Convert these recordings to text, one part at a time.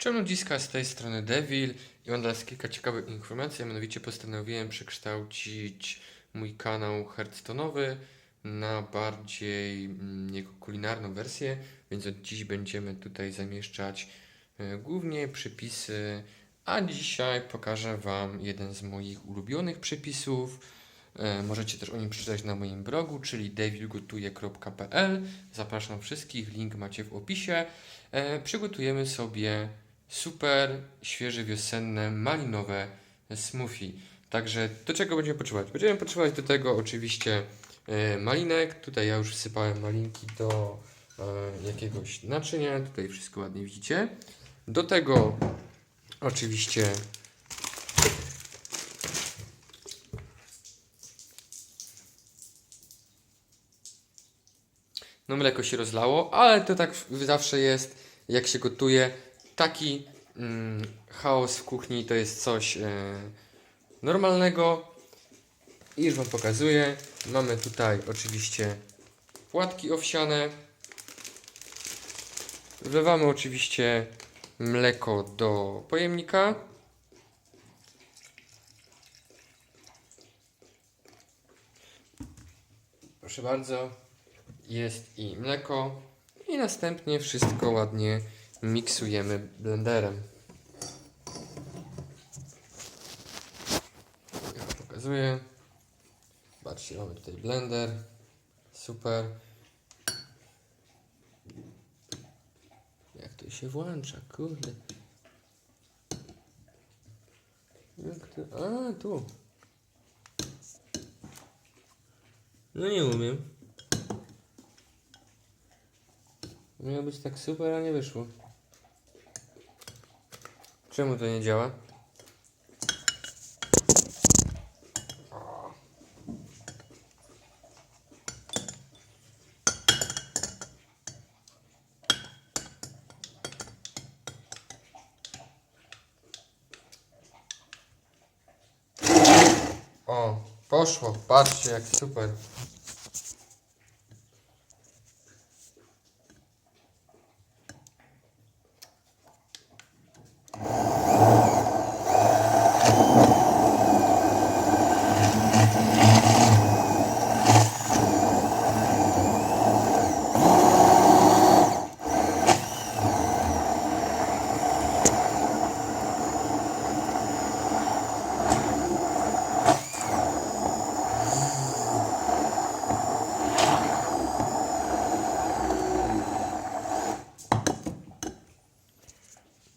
Cześć ludziska, z tej strony Devil i mam dla Was kilka ciekawych informacji, a mianowicie postanowiłem przekształcić mój kanał Hearthstone'owy na bardziej mm, jego kulinarną wersję, więc od dziś będziemy tutaj zamieszczać e, głównie przepisy, a dzisiaj pokażę Wam jeden z moich ulubionych przepisów. E, Możecie też o nim przeczytać na moim blogu, czyli devilgotuje.pl. Zapraszam wszystkich, link macie w opisie. E, Przygotujemy sobie super świeże wiosenne malinowe smoothie. Także do czego będziemy potrzebować? Będziemy potrzebować do tego oczywiście e, malinek. Tutaj ja już wsypałem malinki do e, jakiegoś naczynia. Tutaj wszystko ładnie widzicie. Do tego oczywiście No mleko się rozlało, ale to tak zawsze jest, jak się gotuje. Taki mm, chaos w kuchni to jest coś e, normalnego. I już Wam pokazuję. Mamy tutaj oczywiście płatki owsiane. Wlewamy oczywiście mleko do pojemnika. Proszę bardzo jest i mleko i następnie wszystko ładnie miksujemy blenderem. Ja pokazuję. Zobaczcie, mamy tutaj blender. Super. Jak to się włącza, kurde. Jak to... A, tu. No nie umiem. Miało być tak super, a nie wyszło. Czemu to nie działa? O, poszło, patrzcie jak super.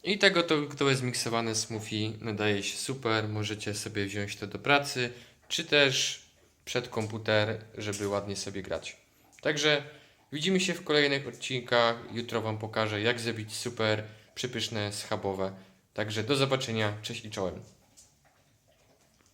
I tego to, to jest miksowane smoothie nadaje się super. Możecie sobie wziąć to do pracy, czy też przed komputer, żeby ładnie sobie grać. Także widzimy się w kolejnych odcinkach. Jutro Wam pokażę, jak zrobić super przypyszne schabowe. Także do zobaczenia. Cześć i czołem.